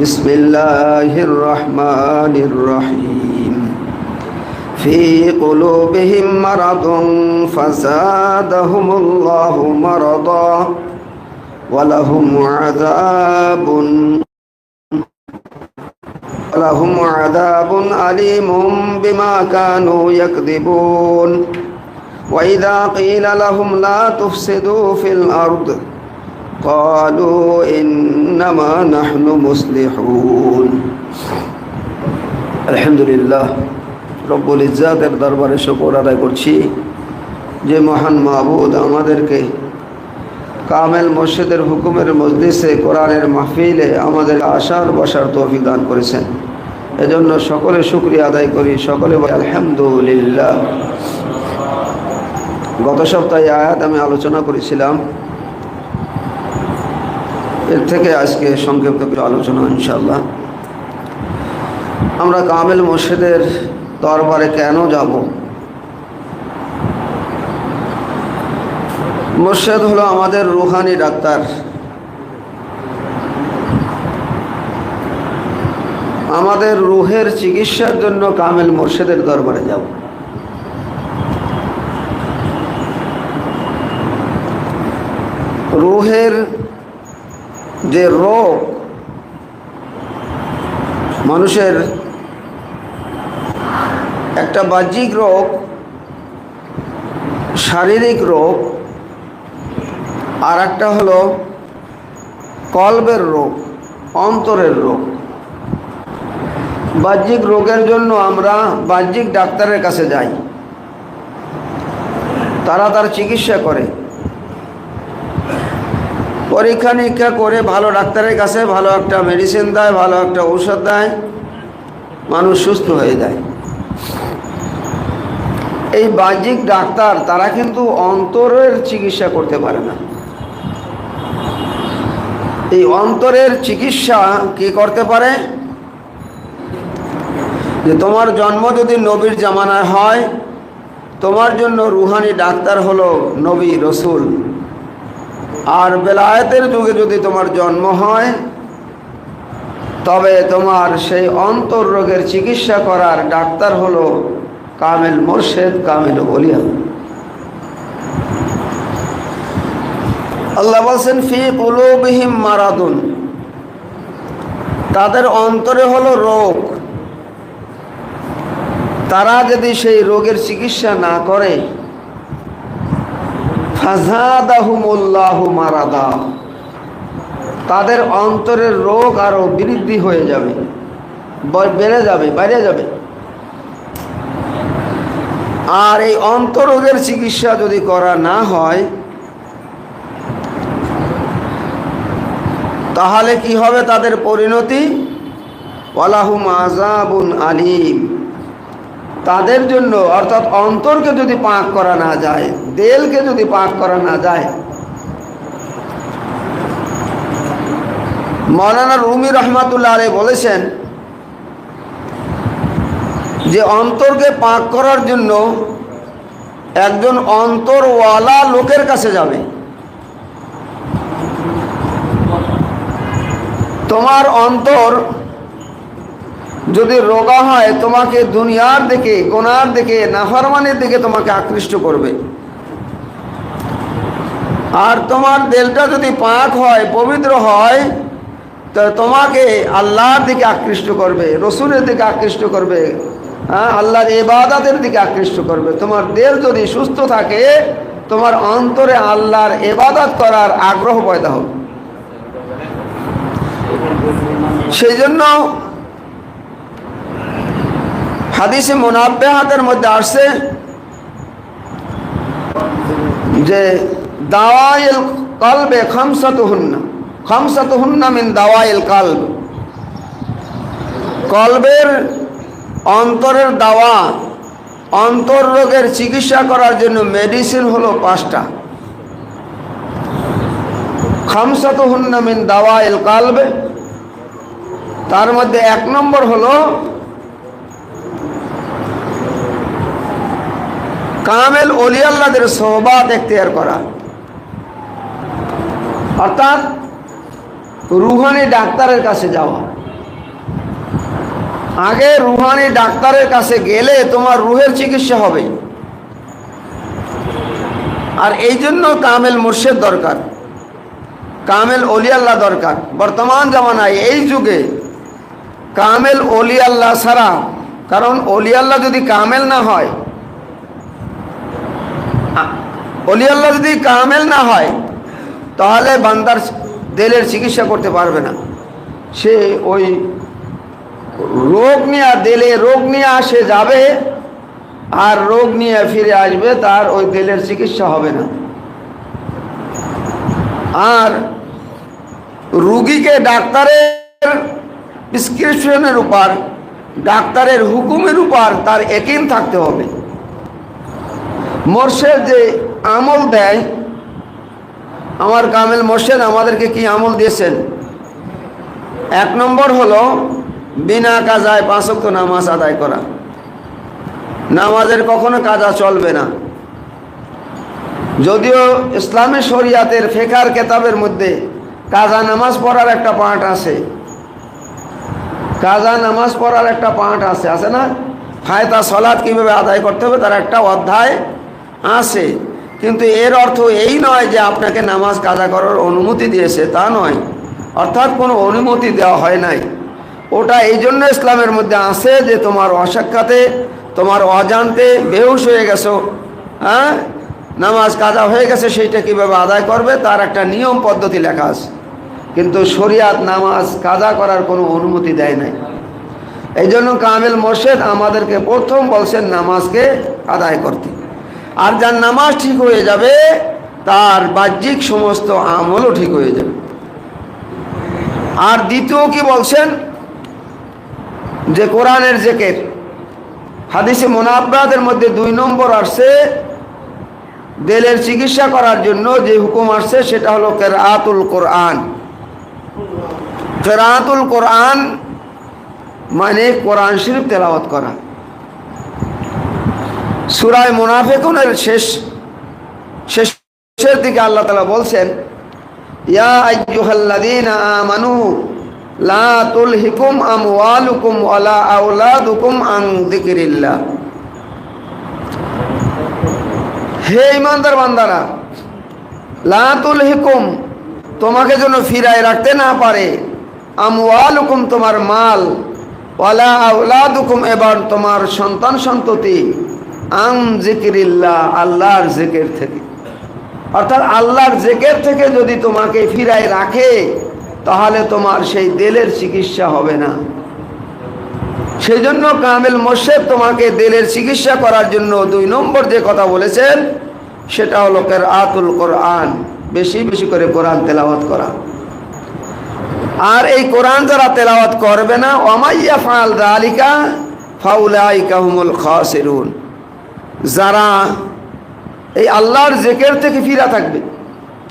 بسم الله الرحمن الرحيم في قلوبهم مرض فزادهم الله مرضا ولهم عذاب ولهم عذاب أليم بما كانوا يكذبون وإذا قيل لهم لا تفسدوا في الأرض قالوا إنما نحن مصلحون الحمد لله রব্বুল ইজ্জাতের দরবারে শুকর আদায় করছি যে মহান মাহবুদ আমাদেরকে কামেল মসজিদের হুকুমের মজলিসে কোরআনের মাহফিলে আমাদের আশার বসার তৌফিক দান করেছেন এজন্য সকলে শুক্রিয়া আদায় করি সকলে বলি আলহামদুলিল্লাহ গত সপ্তাহে আয়াত আমি আলোচনা করেছিলাম এর থেকে আজকে সংক্ষিপ্ত করে আলোচনা ইনশাল্লাহ আমরা কামেল মসজিদের দরবারে কেন যাব? মসজিদ হলো আমাদের রুহানি ডাক্তার। আমাদের রুহের চিকিৎসার জন্য কামেল মোর্শেদের দরবারে যাব। রুহের যে রোগ মানুষের একটা বাহ্যিক রোগ, শারীরিক রোগ আর একটা হলো কলবের রোগ, অন্তরের রোগ। বাহ্যিক রোগের জন্য আমরা বাহ্যিক ডাক্তারের কাছে যাই। তারা তার চিকিৎসা করে। পরীক্ষা নিরীক্ষা করে ভালো ডাক্তারের কাছে ভালো একটা মেডিসিন দেয়, ভালো একটা ঔষধ দেয়, মানুষ সুস্থ হয়ে যায়। এই বাহ্যিক ডাক্তার তারা কিন্তু অন্তরের চিকিৎসা করতে পারে না। এই অন্তরের চিকিৎসা কি করতে পারে? যে তোমার জন্ম যদি নবীর জামানায় হয়, তোমার জন্য রুহানি ডাক্তার হলো নবী রসুল। আর বেলায়েতের যুগে যদি তোমার জন্ম হয়, তবে তোমার সেই অন্তর রোগের চিকিৎসা করার ডাক্তার হলো কামেল মোর্শেদ কামেল বলিয়া আল্লাহ বলছেন, ফি কুলুবিহিম মারাদুন। তাদের অন্তরে হলো রোগ। তারা যদি সেই রোগের চিকিৎসা না করে মারাদা। তাদের অন্তরের রোগ আরও বৃদ্ধি হয়ে যাবে বেড়ে যাবে, বাইরে যাবে। আর এই অন্তরোগের চিকিৎসা যদি করা না হয়, তাহলে কি হবে তাদের পরিণতি? ওয়ালাহুম আজাবুন আলিম। তাদের জন্য, অর্থাৎ অন্তরকে যদি পাক করা না যায়, দেলকে যদি পাক করা না যায়। মৌলানা রুমি রহমাতুল্লাহ আলী বলেছেন যে অন্তরকে পাক করার জন্য একজন অন্তরওয়ালা লোকের কাছে যাবে। তোমার অন্তর যদি রোগা হয়, তোমাকে দুনিয়ার দিকে, গোনার দিকে, নাফরমানের দিকে তোমাকে আকৃষ্ট করবে। আর তোমার দেলটা যদি পাক হয়, পবিত্র হয়, তো তোমাকে আল্লাহর দিকে আকৃষ্ট করবে, রসুলের দিকে আকৃষ্ট করবে হ্যাঁ আল্লাহর এবাদাতের দিকে আকৃষ্ট করবে। তোমার দেল যদি সুস্থ থাকে, তোমার অন্তরে আল্লাহর এবাদাত করার আগ্রহ পয়দা হবে। সেই জন্য হাদিসে মোনাব্বেহাতের মধ্যে আসছে যে দাওয়াইল কলবে খামসাত হুন্না খামসাত হুন্না মিন দাওয়াইল কালব। কলবের অন্তরের দাওয়া, অন্তর রোগের চিকিৎসা করার জন্য মেডিসিন হলো পাঁচটা। খামসাত হুন্না মিন দাওয়াইল কালবে, তার মধ্যে এক নম্বর হলো কামেল অলিয়াল্লাদের সোহবাত এখতিয়ার করা। অর্থাৎ রুহানি ডাক্তারের কাছে যাওয়া। আগে রুহানি ডাক্তারের কাছে গেলে তোমার রুহের চিকিৎসা হবে। আর এই জন্য কামেল মুর্শেদ দরকার। কামেল অলিয়াল্লাহ দরকার। বর্তমান জামানায় এই যুগে কামেল অলিয়াল্লাহ ছাড়া, কারণ অলিয়াল্লাহ যদি কামেল না হয় অলিয়াল্লাহ যদি কামেল না হয়, তাহলে বান্দার দেলের চিকিৎসা করতে পারবে না। সে ওই রোগ নিয়ে, দেলে রোগ নিয়ে আসে, যাবে, আর রোগ নিয়ে ফিরে আসবে, তার ওই দেলের চিকিৎসা হবে না। আর রুগীকে ডাক্তারের প্রেসক্রিপশনের উপর, ডাক্তারের হুকুমের উপর তার একিন থাকতে হবে। মোর্শেদ যে আমল দেয়, আমার কামেল মোর্শেদ আমাদেরকে কি আমল দিয়েছেন? এক নম্বর হলো, বিনা কাজায় পাঁচক্ত নামাজ আদায় করা। নামাজের কখনো কাজা চলবে না। যদিও ইসলামী শরিয়াতের ফেকার কেতাবের মধ্যে কাজা নামাজ পড়ার একটা পাঠ আছে। কাজা নামাজ পড়ার একটা পাঠ আছে আছে না? ফায়দা সলাদ কীভাবে আদায় করতে হবে তার একটা অধ্যায় আছে। কিন্তু এর অর্থ এই নয় যে আপনাকে নামাজ কাজা করার অনুমতি দিয়েছে, তা নয়। অর্থাৎ কোনো অনুমতি দেওয়া হয় নাই। ওটা এই জন্য ইসলামের মধ্যে আছে যে তোমার অসাক্ষাতে, তোমার অজান্তে বেহুশ হয়ে গেছো হ্যাঁ? নামাজ কাজা হয়ে গেছে, সেইটা কীভাবে আদায় করবে? তার একটা নিয়ম পদ্ধতি লেখা আছে। কিন্তু শরিয়াত নামাজ কাজা করার কোনো অনুমতি দেয় নাই। এই জন্য কামেল মোর্শেদ আমাদেরকে প্রথম বলছেন নামাজকে আদায় করতে। আর যার নামাজ ঠিক হয়ে যাবে, তার বাহ্যিক সমস্ত আমলও ঠিক হয়ে যাবে। আর দ্বিতীয় কি বলছেন? যে কোরআনের জেকের। হাদিসে মোনাব্বাদের মধ্যে দুই নম্বর আসছে, দেলের চিকিৎসা করার জন্য যে হুকুম আসছে, সেটা হলো কেরাতুল কোরআন। কেরাতুল কোরআন মানে কোরআন শরীফ তেলাওয়াত করা। সুরায় মুনাফেকুনের শেষ, শেষের দিকে আল্লাহ তালা বলছেন লা তুলহিকুম আমওয়ালুকুম ওয়ালা হে ইমানদার তুলহিকুম, তোমাকে যেন ফিরায় রাখতে না পারে, আমওয়ালুকুম তোমার মাল, ওয়ালা আওলাদুকুম, এবার তোমার সন্তান সন্ততি। আং জিকিরিল্লাহ, আল্লাহর জিকির থেকে। অর্থাৎ আল্লাহর জেকের থেকে যদি তোমাকে ফিরায় রাখে, তাহলে তোমার সেই দেলের চিকিৎসা হবে না। সেই জন্য কামেল মোর্শেদ তোমাকে দেলের চিকিৎসা করার জন্য দুই নম্বর যে কথা বলেছেন, সেটা হলো কের আতুল কোরআন। বেশি বেশি করে কোরআন তেলাওয়াত করা। আর এই কোরআন যারা তেলাওয়াত করবে না ওমাইয়া ফাল দালিকা, ফাউলাইকা হুমুল খাসিরুন। যারা এই আল্লাহর জেকের থেকে ফিরা থাকবে।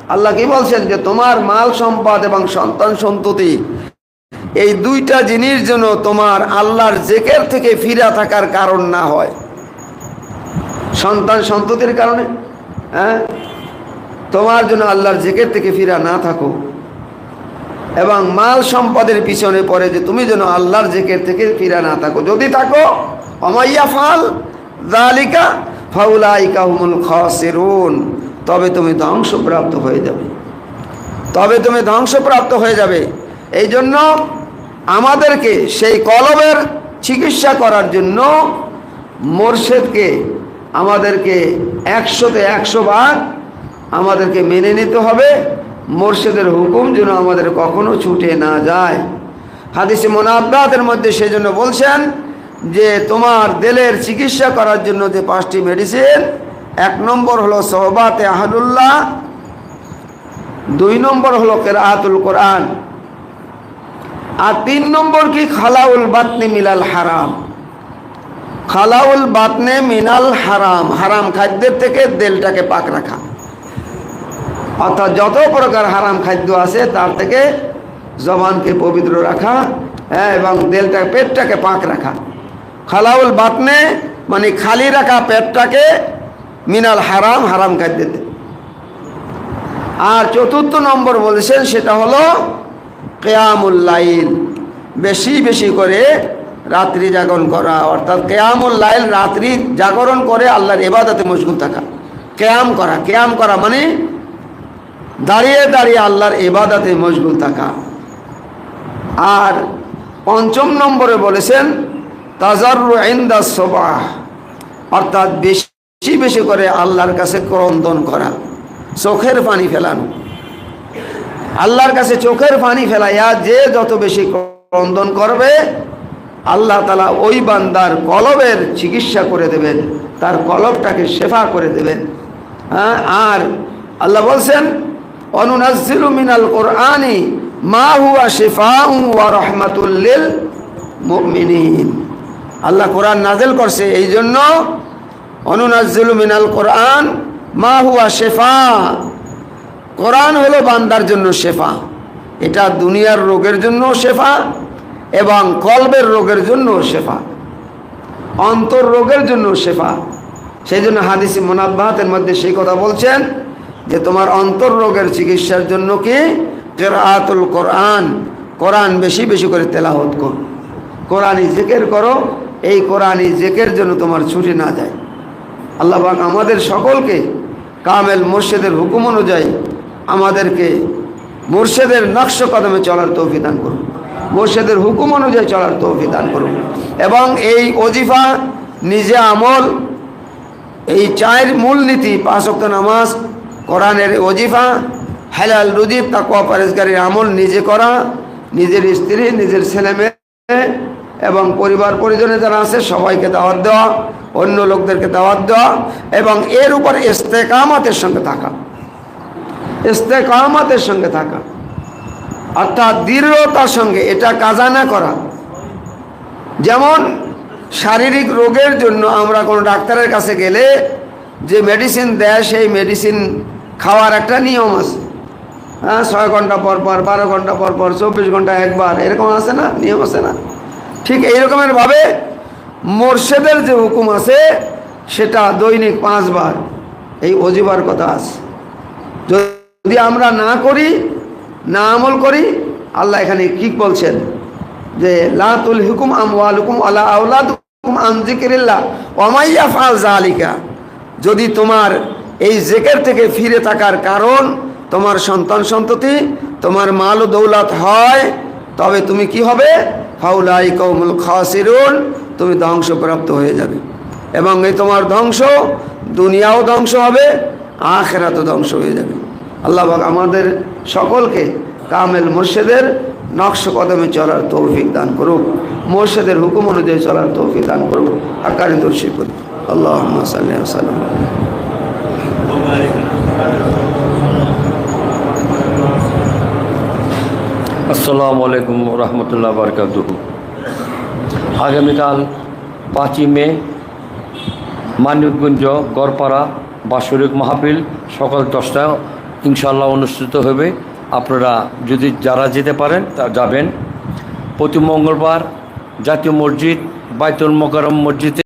আল্লাহ কি বলছেন যে, তোমার মাল সম্পদ এবং সন্তান সন্ততি, এই দুইটা জিনিস যেন তোমার আল্লাহর জেকের থেকে ফিরা থাকার কারণ না হয়। সন্তান সন্ততির কারণে হ্যাঁ? তোমার জন্য আল্লাহর জেকের থেকে ফিরা না থাকো। এবং মাল সম্পদের পিছনে পড়ে যে, তুমি যেন আল্লাহর জেকের থেকে ফিরা না থাকো। যদি থাকো, অমাইয়া ফাল দালিকা ফাউলাইকা হুমুল খাসিরুন। তবে তুমি ধ্বংসপ্রাপ্ত হয়ে যাবে। তবে তুমি ধ্বংসপ্রাপ্ত হয়ে যাবে। এই জন্য আমাদেরকে সেই কলবের চিকিৎসা করার জন্য মোর্শেদকে আমাদেরকে একশোতে একশো ভাগ আমাদেরকে মেনে নিতে হবে। মোর্শেদের হুকুম যেন আমাদের কখনো ছুটে না যায়। হাদিসে মোনাব্বাতের মধ্যে সেজন্য বলছেন যে তোমার দেলের চিকিৎসা করার জন্য যে পাঁচটি মেডিসিন এক নম্বর হলো সহবাতে আহাদুল্লাহ দুই নম্বর হলো কেরাহাতুল কোরআন, আর তিন নম্বর কি? খালাউল বাতনে মিলাল হারাম। খালাউল বাতনে মিনাল হারাম হারাম খাদ্যের থেকে দেলটাকে পাক রাখা। অর্থাৎ যত প্রকার হারাম খাদ্য আছে, তার থেকে জবানকে পবিত্র রাখা হ্যাঁ এবং দেলটা, পেটটাকে পাক রাখা। খালাউল বাতনে মানে খালি রাখা পেটটাকে মিনাল হারাম হারাম খাদ্যতে আর চতুর্থ নম্বর বলেছেন, সেটা হলো কেয়ামুল্লাইল বেশি বেশি করে রাত্রি জাগরণ করা, অর্থাৎ কেয়ামুল লাইল রাত্রি জাগরণ করে আল্লাহর এবাদতে মশগুল থাকা। কেয়াম করা কেয়াম করা মানে দাঁড়িয়ে দাঁড়িয়ে আল্লাহর এবাদাতে মশগুল থাকা। আর পঞ্চম নম্বরে বলেছেন তাজারু সবাহ, অর্থাৎ বেশি বেশি করে আল্লাহর কাছে ক্রন্দন করা, চোখের পানি ফেলানো। আল্লাহর কাছে চোখের পানি ফেলাইয়া যে যত বেশি ক্রন্দন করবে, আল্লাহ তালা ওই বান্দার কলবের চিকিৎসা করে দেবেন, তার কলবটাকে শেফা করে দেবেন। হ্যাঁ আর আল্লাহ বলছেন অনুনাজিলু মিনাল কোরআনি মা হুয়া শেফা ওয়া রহমাতুল্লিল মুমিনিন। আল্লাহ কোরআন নাজেল করছে এই জন্য অনুনাজিলু মিনাল কোরআন মা হুয়া শেফা। কোরআন হলো বান্দার জন্য শেফা। এটা দুনিয়ার রোগের জন্য শেফা এবং কলবের রোগের জন্য শেফা। অন্তর রোগের জন্য শেফা। সেই জন্য হাদিসি মোনাব্বাহাতের মধ্যে সেই কথা বলছেন যে তোমার অন্তর রোগের চিকিৎসার জন্য কি? কেরাতুল কোরআন। কোরআন বেশি বেশি করে তেলাহত কর। কোরআনই জেকের করো এই কোরআনই জেকের জন্য তোমার ছুটি না যায়। আল্লাহ পাক আমাদের সকলকে কামেল মুর্শেদের হুকুম অনুযায়ী আমাদেরকে মুর্শেদের নকশ কদমে চলার দান করুন। মুর্শেদের হুকুম অনুযায়ী চলার দান করুন। এবং এই অজিফা নিজে আমল, এই চায়ের মূলনীতি পাঁচক্ত নামাজ, কোরআনের অজিফা হেলাল রুজিব তাকুয়া পারেজগারির আমল নিজে করা, নিজের স্ত্রী, নিজের ছেলে মেয়ে এবং পরিবার পরিজনে যারা আছে, সবাইকে দাওয়াত দেওয়া, অন্য লোকদেরকে দাওয়াত দেওয়া এবং এর উপর ইস্তেকামাতের সঙ্গে থাকা। ইস্তেকামাতের সঙ্গে থাকা। অর্থাৎ দৃঢ়তার সঙ্গে এটা কাজা না করা। যেমন শারীরিক রোগের জন্য আমরা কোনো ডাক্তারের কাছে গেলে যে মেডিসিন দেয়, সেই মেডিসিন খাওয়ার একটা নিয়ম আছে। হ্যাঁ ছয় ঘণ্টা পর পর, বারো ঘণ্টা পর পর, চব্বিশ ঘণ্টা একবার, এরকম আছে না? নিয়ম আছে না? ঠিক এইরকমের ভাবে মোর্শেদের যে হুকুম আছে, সেটা দৈনিক পাঁচবার। এই অজিবার কথা আছে। যদি আমরা না করি, না আমল করি, আল্লাহ এখানে কি বলছেন? যে লাতুল হুকুম আমওয়াল হুকুম আলা আউলাদ হুকুম আন জিকিরিল্লাহ ওমাইয়া ফাল জালিকা যদি তোমার এই জেকের থেকে ফিরে থাকার কারণ তোমার সন্তান সন্ততি, তোমার মাল দৌলত হয় তবে তুমি কি হবে? ফাউলাই কৌমুল খাসিরুন, তুমি ধ্বংসপ্রাপ্ত হয়ে যাবে। এবং এই তোমার ধ্বংস, দুনিয়াও ধ্বংস হবে, আখেরাতও ধ্বংস হয়ে যাবে। আল্লাহ আমাদের সকলকে কামেল মুর্শেদের নকশ কদমে চলার তৌফিক দান করুক। মুর্শেদের হুকুম অনুযায়ী চলার তৌফিক দান করুক। আকারি দর্শী করি আল্লাহ সাল্লাম। আসসালামু আলাইকুম রহমতুল্লাহ বরকাত আগামীকাল পাঁচই মে, মানিকগঞ্জ, গড়পাড়া বাৎসরিক মাহফিল সকাল দশটায় ইনশাল্লাহ অনুষ্ঠিত হবে। আপনারা যদি যারা যেতে পারেন, তা যাবেন। প্রতি মঙ্গলবার জাতীয় মসজিদ বাইতুল মোকারম মসজিদে